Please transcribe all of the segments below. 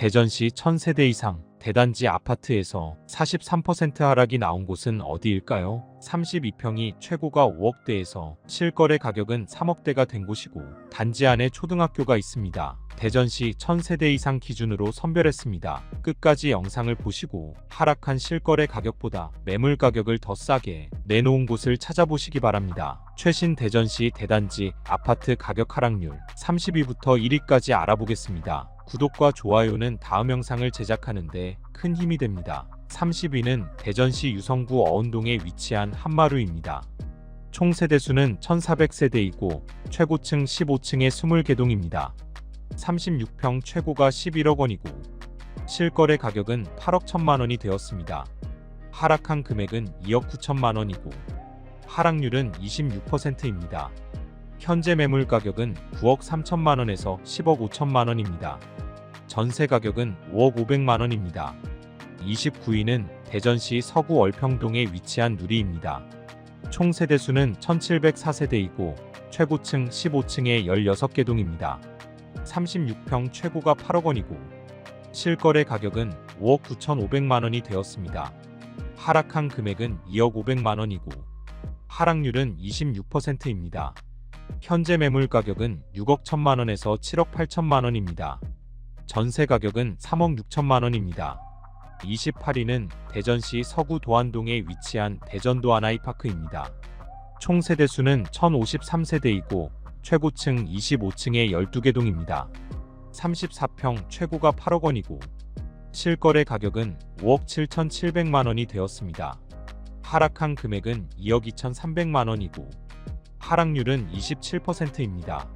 대전시 1000세대 이상 대단지 아파트에서 43% 하락이 나온 곳은 어디일까요? 32평이 최고가 5억대에서 실거래 가격은 3억대가 된 곳이고 단지 안에 초등학교가 있습니다. 대전시 1000세대 이상 기준으로 선별했습니다. 끝까지 영상을 보시고 하락한 실거래 가격보다 매물 가격을 더 싸게 내놓은 곳을 찾아보시기 바랍니다. 최신 대전시 대단지 아파트 가격 하락률 30위부터 1위까지 알아보겠습니다. 구독과 좋아요는 다음 영상을 제작하는데 큰 힘이 됩니다. 30위는 대전시 유성구 어운동에 위치한 한마루입니다. 총 세대수는 1400세대이고 최고층 15층에 20개동입니다. 36평 최고가 11억 원이고 실거래 가격은 8억 1천만 원이 되었습니다. 하락한 금액은 2억 9천만 원이고 하락률은 26%입니다. 현재 매물 가격은 9억 3천만 원에서 10억 5천만 원입니다. 전세 가격은 5억 500만 원입니다. 29위는 대전시 서구 얼평동에 위치한 누리입니다. 총 세대 수는 1704세대이고 최고층 15층에 16개 동입니다. 36평 최고가 8억 원이고 실거래 가격은 5억 9,500만 원이 되었습니다. 하락한 금액은 2억 500만 원이고 하락률은 26%입니다. 현재 매물 가격은 6억 1천만 원에서 7억 8천만 원입니다. 전세 가격은 3억 6천만 원입니다. 28위는 대전시 서구 도안동에 위치한 대전도안 아이파크입니다. 총 세대 수는 1053세대이고 최고층 25층에 12개 동입니다. 34평 최고가 8억 원이고 실거래 가격은 5억 7,700만 원이 되었습니다. 하락한 금액은 2억 2,300만 원이고 하락률은 27%입니다.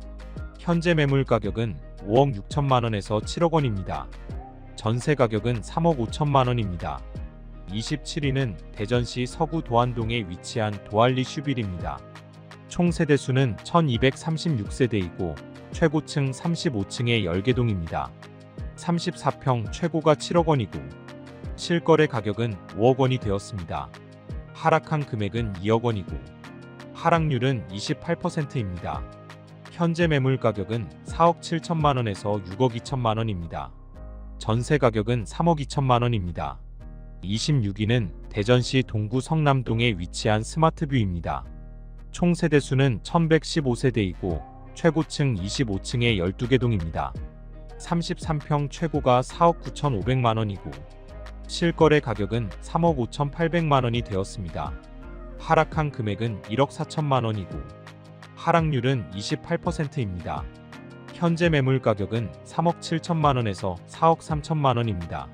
현재 매물 가격은 5억 6천만 원에서 7억 원입니다. 전세 가격은 3억 5천만 원입니다. 27위는 대전시 서구 도안동에 위치한 도알리 슈빌입니다. 총 세대수는 1236세대이고 최고층 35층에 10개 동입니다. 34평 최고가 7억 원이고 실거래 가격은 5억 원이 되었습니다. 하락한 금액은 2억 원이고 하락률은 28%입니다. 현재 매물 가격은 4억 7천만 원에서 6억 2천만 원입니다. 전세 가격은 3억 2천만 원입니다. 26위는 대전시 동구 성남동에 위치한 스마트뷰입니다. 총 세대 수는 1115세대이고 최고층 25층에 12개 동입니다. 33평 최고가 4억 9,500만 원이고 실거래 가격은 3억 5,800만 원이 되었습니다. 하락한 금액은 1억 4천만 원이고 하락률은 28%입니다. 현재 매물 가격은 3억 7천만 원에서 4억 3천만 원입니다.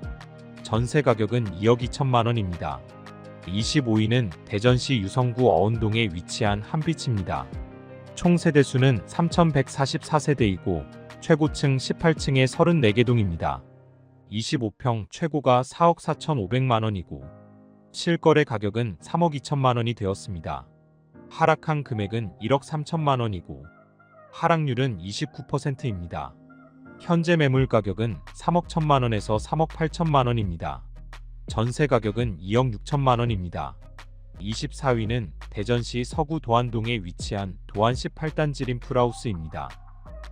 전세 가격은 2억 2천만 원입니다. 25위는 대전시 유성구 어운동에 위치한 한빛입니다. 총 세대수는 3,144세대이고 최고층 18층에 34개 동입니다. 25평 최고가 4억 4,500만 원이고 실거래 가격은 3억 2천만 원이 되었습니다. 하락한 금액은 1억 3천만 원이고 하락률은 29%입니다. 현재 매물 가격은 3억 1천만 원에서 3억 8천만 원입니다. 전세 가격은 2억 6천만 원입니다. 24위는 대전시 서구 도안동에 위치한 도안 18단지 림프라우스입니다.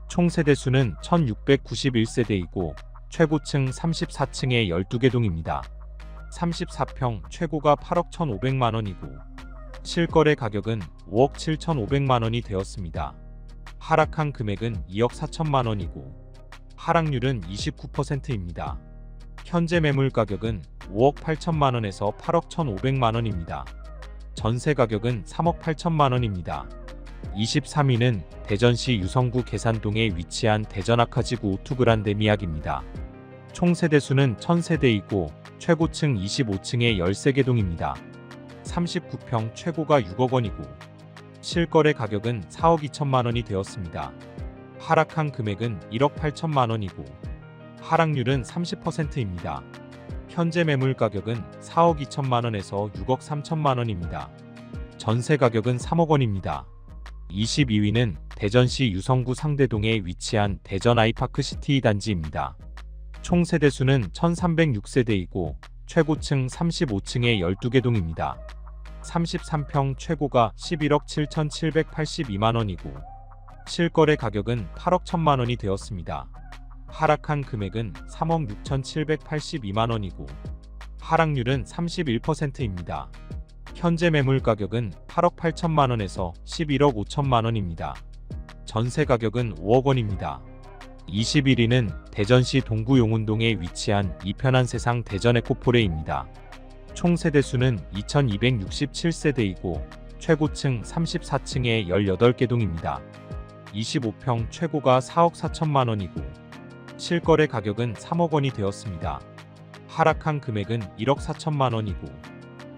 총 세대 수는 1691세대이고 최고층 34층에 12개 동입니다. 34평 최고가 8억 1,500만 원이고 실거래 가격은 5억 7,500만 원이 되었습니다. 하락한 금액은 2억 4천만 원이고 하락률은 29%입니다. 현재 매물 가격은 5억 8천만 원에서 8억 1,500만 원입니다. 전세 가격은 3억 8천만 원입니다. 23위는 대전시 유성구 계산동에 위치한 대전 아카지구 오투그란데 미학입니다. 총 세대수는 1000세대이고 최고층 25층에 13개 동입니다. 39평 최고가 6억 원이고 실거래 가격은 4억 2천만 원이 되었습니다. 하락한 금액은 1억 8천만 원이고 하락률은 30%입니다. 현재 매물 가격은 4억 2천만 원에서 6억 3천만 원입니다. 전세 가격은 3억 원입니다. 22위는 대전시 유성구 상대동에 위치한 대전 아이파크 시티 단지입니다. 총 세대수는 1306세대이고 최고층 35층에 12개 동입니다. 33평 최고가 11억 7,782만 원이고 실거래 가격은 8억 1천만 원이 되었습니다. 하락한 금액은 3억 6,782만 원이고 하락률은 31%입니다. 현재 매물 가격은 8억 8천만 원에서 11억 5천만 원입니다. 전세 가격은 5억 원입니다. 21위는 대전시 동구 용운동에 위치한 이편한 세상 대전 에코포레입니다. 총 세대수는 2267세대이고 최고층 34층에 18개 동입니다. 25평 최고가 4억 4천만 원이고 실거래 가격은 3억 원이 되었습니다. 하락한 금액은 1억 4천만 원이고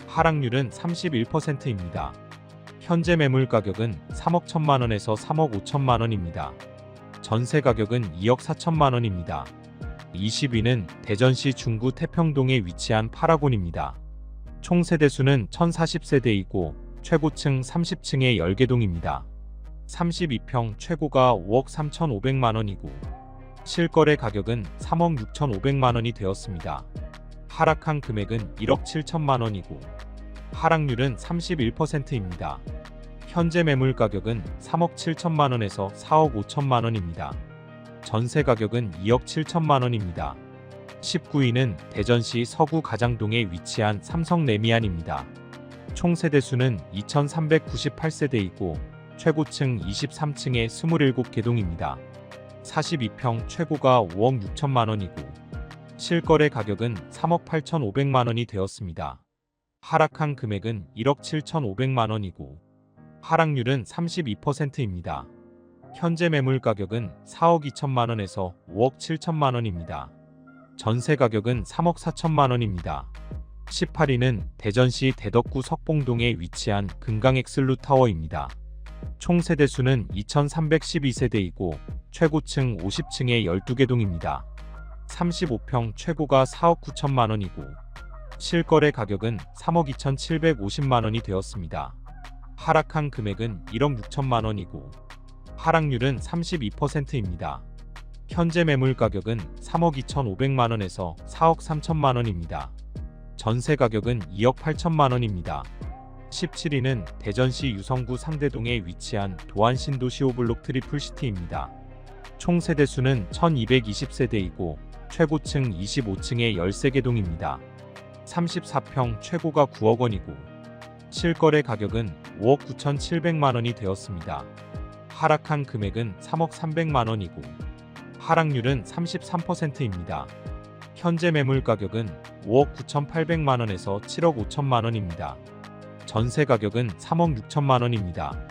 하락률은 31%입니다. 현재 매물 가격은 3억 1천만 원에서 3억 5천만 원입니다. 전세 가격은 2억 4천만 원입니다. 20위는 대전시 중구 태평동에 위치한 파라곤입니다. 총 세대수는 1040세대이고 최고층 30층에 10개 동입니다. 32평 최고가 5억 3,500만 원이고 실거래 가격은 3억 6,500만 원이 되었습니다. 하락한 금액은 1억 7천만 원이고 하락률은 31%입니다. 현재 매물 가격은 3억 7천만 원에서 4억 5천만 원입니다. 전세 가격은 2억 7천만 원입니다. 19위는 대전시 서구 가장동에 위치한 삼성 레미안입니다. 총 세대 수는 2398세대이고 최고층 23층에 27개 동입니다. 42평 최고가 5억 6천만 원이고 실거래 가격은 3억 8천5백만 원이 되었습니다. 하락한 금액은 1억 7천5백만 원이고 하락률은 32%입니다. 현재 매물 가격은 4억 2천만 원에서 5억 7천만 원입니다. 전세 가격은 3억 4천만 원입니다. 18위는 대전시 대덕구 석봉동에 위치한 금강엑슬루 타워입니다. 총 세대 수는 2312세대이고 최고층 50층에 12개 동입니다. 35평 최고가 4억 9천만 원이고 실거래 가격은 3억 2,750만 원이 되었습니다. 하락한 금액은 1억 6천만 원이고 하락률은 32%입니다. 현재 매물 가격은 3억 2,500만 원에서 4억 3천만 원입니다. 전세 가격은 2억 8천만 원입니다. 17위는 대전시 유성구 상대동에 위치한 도안 신도시 오블록 트리플시티입니다. 총 세대 수는 1220세대이고 최고층 25층에 13개 동입니다. 34평 최고가 9억 원이고 실거래 가격은 5억 9,700만 원이 되었습니다. 하락한 금액은 3억 300만 원이고 하락률은 33%입니다. 현재 매물 가격은 5억 9,800만 원에서 7억 5천만 원입니다. 전세 가격은 3억 6천만 원입니다.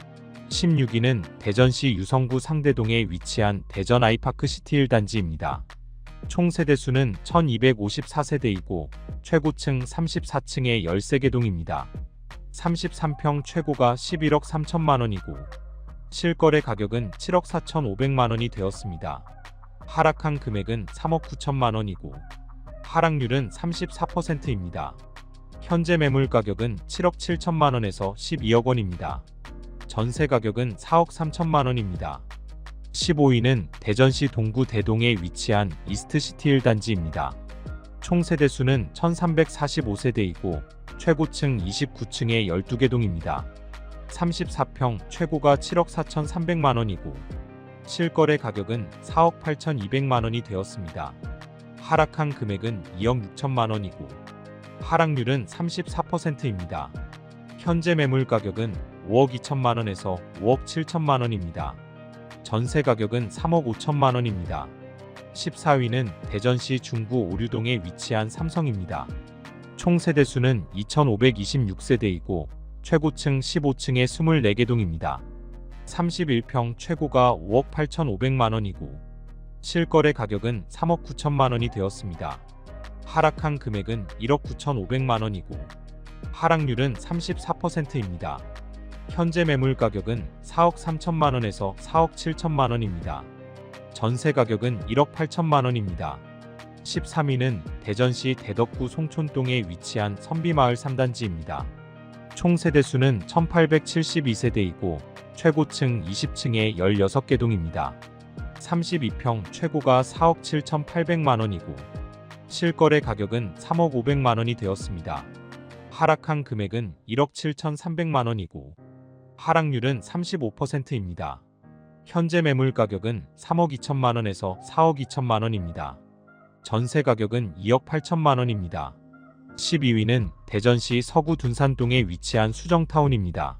16위는 대전시 유성구 상대동에 위치한 대전 아이파크 시티 1단지입니다. 총 세대 수는 1254세대이고 최고층 34층에 13개 동입니다. 33평 최고가 11억 3천만 원이고 실거래 가격은 7억 4천5백만 원이 되었습니다. 하락한 금액은 3억 9천만 원이고 하락률은 34%입니다. 현재 매물 가격은 7억 7천만 원에서 12억 원입니다. 전세 가격은 4억 3천만 원입니다. 15위는 대전시 동구 대동에 위치한 이스트시티 1단지입니다. 총 세대수는 1345세대이고 최고층 29층에 12개 동입니다. 34평 최고가 7억 4,300만 원이고 실거래 가격은 4억 8,200만 원이 되었습니다. 하락한 금액은 2억 6천만 원이고 하락률은 34%입니다. 현재 매물 가격은 5억 2천만 원에서 5억 7천만 원입니다. 전세 가격은 3억 5천만 원입니다. 14위는 대전시 중구 오류동에 위치한 삼성입니다. 총 세대수는 2526세대이고 최고층 15층에 24개 동입니다. 31평 최고가 5억 8,500만 원이고 실거래 가격은 3억 9천만 원이 되었습니다. 하락한 금액은 1억 9,500만 원이고 하락률은 34%입니다. 현재 매물 가격은 4억 3천만 원에서 4억 7천만 원입니다. 전세 가격은 1억 8천만 원입니다. 13위는 대전시 대덕구 송촌동에 위치한 선비마을 3단지입니다. 총 세대수는 1872세대이고 최고층 20층에 16개 동입니다. 32평 최고가 4억 7,800만 원이고 실거래 가격은 3억 500만 원이 되었습니다. 하락한 금액은 1억 7,300만 원이고 하락률은 35%입니다. 현재 매물 가격은 3억 2천만 원에서 4억 2천만 원입니다. 전세 가격은 2억 8천만 원입니다. 12위는 대전시 서구 둔산동에 위치한 수정타운입니다.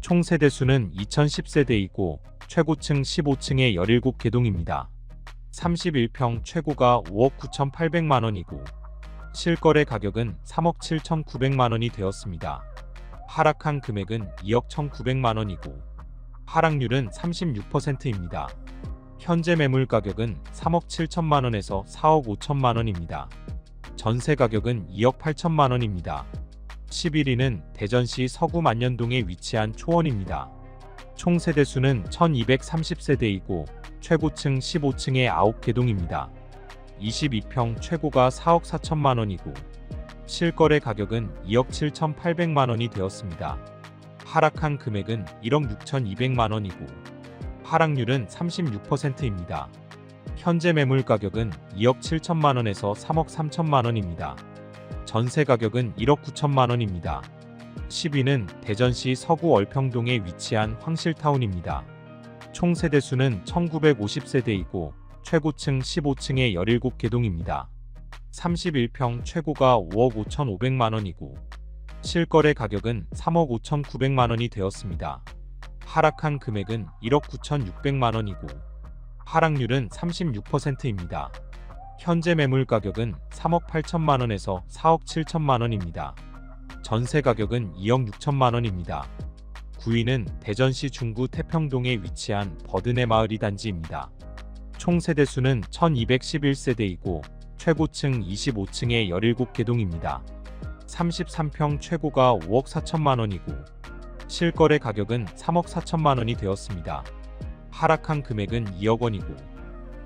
총 세대수는 2010세대이고 최고층 15층에 17개동입니다. 31평 최고가 5억 9,800만 원이고 실거래 가격은 3억 7,900만 원이 되었습니다. 하락한 금액은 2억 1,900만 원이고 하락률은 36%입니다. 현재 매물 가격은 3억 7천만 원에서 4억 5천만 원입니다. 전세 가격은 2억 8천만 원입니다. 11위는 대전시 서구 만년동에 위치한 초원입니다. 총 세대 수는 1230세대이고 최고층 15층에 9개 동입니다. 22평 최고가 4억 4천만 원이고 실거래 가격은 2억 7,800만 원이 되었습니다. 하락한 금액은 1억 6,200만 원이고 하락률은 36%입니다. 현재 매물 가격은 2억 7천만 원에서 3억 3천만 원입니다. 전세 가격은 1억 9천만 원입니다. 10위는 대전시 서구 얼평동에 위치한 황실타운입니다. 총 세대 수는 1950세대이고 최고층 15층에 17개동입니다. 31평 최고가 5억 5,500만 원이고 실거래 가격은 3억 5,900만 원이 되었습니다. 하락한 금액은 1억 9,600만 원이고 하락률은 36%입니다. 현재 매물 가격은 3억 8천만 원에서 4억 7천만 원입니다. 전세 가격은 2억 6천만 원입니다. 9위는 대전시 중구 태평동에 위치한 버드네 마을이 단지입니다. 총 세대수는 1211세대이고 최고층 25층에 17개동입니다. 33평 최고가 5억 4천만 원이고 실거래 가격은 3억 4천만 원이 되었습니다. 하락한 금액은 2억 원이고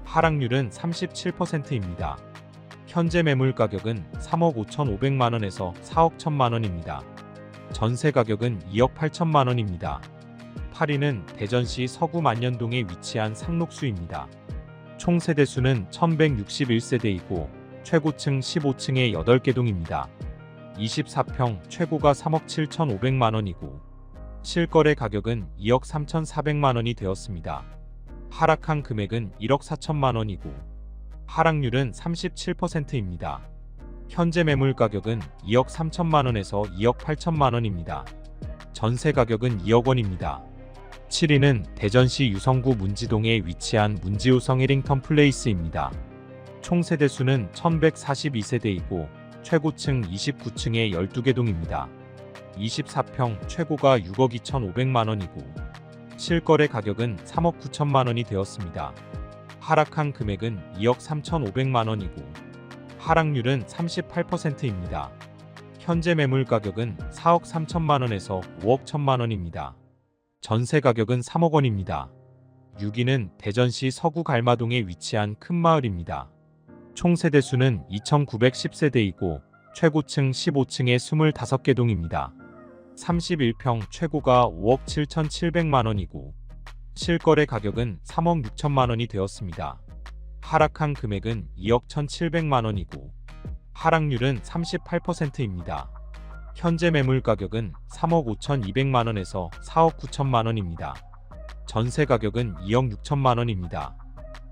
하락률은 37%입니다. 현재 매물 가격은 3억 5천5백만 원에서 4억 1천만 원입니다. 전세 가격은 2억 8천만 원입니다. 8위는 대전시 서구 만년동에 위치한 상록수입니다. 총 세대 수는 1161세대이고 최고층 15층에 8개 동입니다. 24평 최고가 3억 7천5백만 원이고 실거래 가격은 2억 3천4백만 원이 되었습니다. 하락한 금액은 1억 4천만 원이고 하락률은 37%입니다. 현재 매물 가격은 2억 3천만 원에서 2억 8천만 원입니다. 전세 가격은 2억 원입니다. 7위는 대전시 유성구 문지동에 위치한 문지우성 해링턴 플레이스입니다. 총 세대수는 1142세대이고 최고층 29층에 12개 동입니다. 24평 최고가 6억 2,500만 원이고 실거래 가격은 3억 9천만 원이 되었습니다. 하락한 금액은 2억 3,500만 원이고 하락률은 38%입니다. 현재 매물 가격은 4억 3천만 원에서 5억 1천만 원입니다. 전세 가격은 3억 원입니다. 6위는 대전시 서구 갈마동에 위치한 큰 마을입니다. 총 세대수는 2,910세대이고 최고층 15층에 25개 동입니다. 31평 최고가 5억 7,700만 원이고 실거래 가격은 3억 6천만 원이 되었습니다. 하락한 금액은 2억 1,700만 원이고 하락률은 38%입니다. 현재 매물 가격은 3억 5,200만 원에서 4억 9천만 원입니다. 전세 가격은 2억 6천만 원입니다.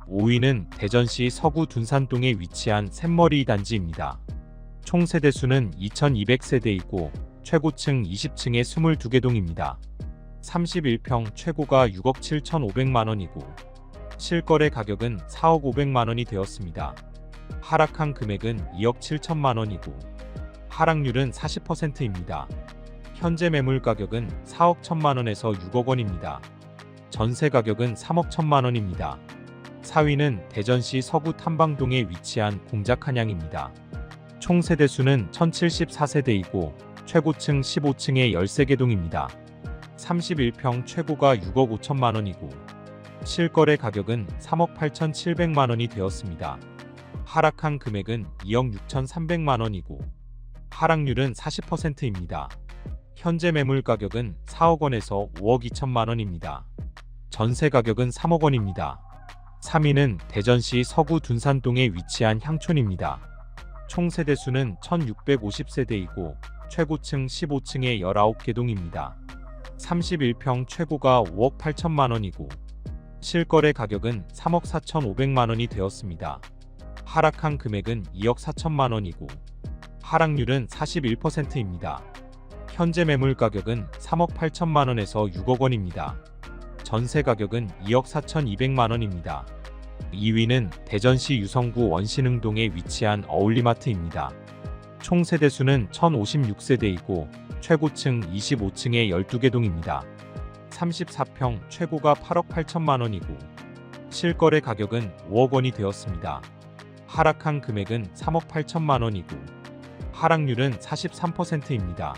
5위는 대전시 서구 둔산동에 위치한 샘머리 단지입니다. 총 세대수는 2,200세대이고 최고층 20층에 22개 동입니다. 31평 최고가 6억 7,500만 원이고 실거래 가격은 4억 500만 원이 되었습니다. 하락한 금액은 2억 7천만 원이고 하락률은 40%입니다. 현재 매물 가격은 4억 1천만 원에서 6억 원입니다. 전세 가격은 3억 1천만 원입니다. 4위는 대전시 서구 탐방동에 위치한 공작 한양입니다. 총 세대수는 1074세대이고 최고층 15층에 13개 동입니다. 31평 최고가 6억 5천만 원이고 실거래 가격은 3억 8천7백만 원이 되었습니다. 하락한 금액은 2억 6천3백만 원이고 하락률은 40%입니다. 현재 매물 가격은 4억 원에서 5억 2천만 원입니다. 전세 가격은 3억 원입니다. 3위는 대전시 서구 둔산동에 위치한 향촌입니다. 총 세대수는 1650세대이고 최고층 15층에 19개 동입니다. 31평 최고가 5억 8천만 원이고 실거래 가격은 3억 4,500만 원이 되었습니다. 하락한 금액은 2억 4천만 원이고 하락률은 41%입니다. 현재 매물 가격은 3억 8천만 원에서 6억 원입니다. 전세 가격은 2억 4,200만 원입니다. 2위는 대전시 유성구 원신흥동에 위치한 어울리마트입니다. 총 세대수는 1056세대이고 최고층 25층에 12개 동입니다. 34평 최고가 8억 8천만 원이고 실거래 가격은 5억 원이 되었습니다. 하락한 금액은 3억 8천만 원이고 하락률은 43%입니다.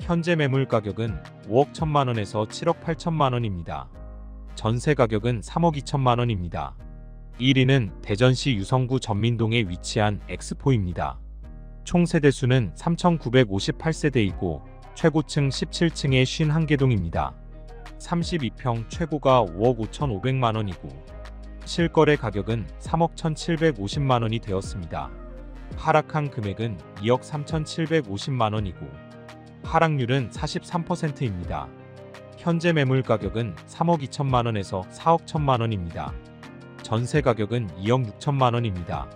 현재 매물 가격은 5억 1천만 원에서 7억 8천만 원입니다. 전세 가격은 3억 2천만 원입니다. 1위는 대전시 유성구 전민동에 위치한 엑스포입니다. 총 세대수는 3,958세대이고 최고층 17층에 51개 동입니다. 32평 최고가 5억 5,500만 원이고 실거래 가격은 3억 1,750만 원이 되었습니다. 하락한 금액은 2억 3,750만 원이고 하락률은 43%입니다. 현재 매물 가격은 3억 2천만 원에서 4억 1천만 원입니다. 전세 가격은 2억 6천만 원입니다.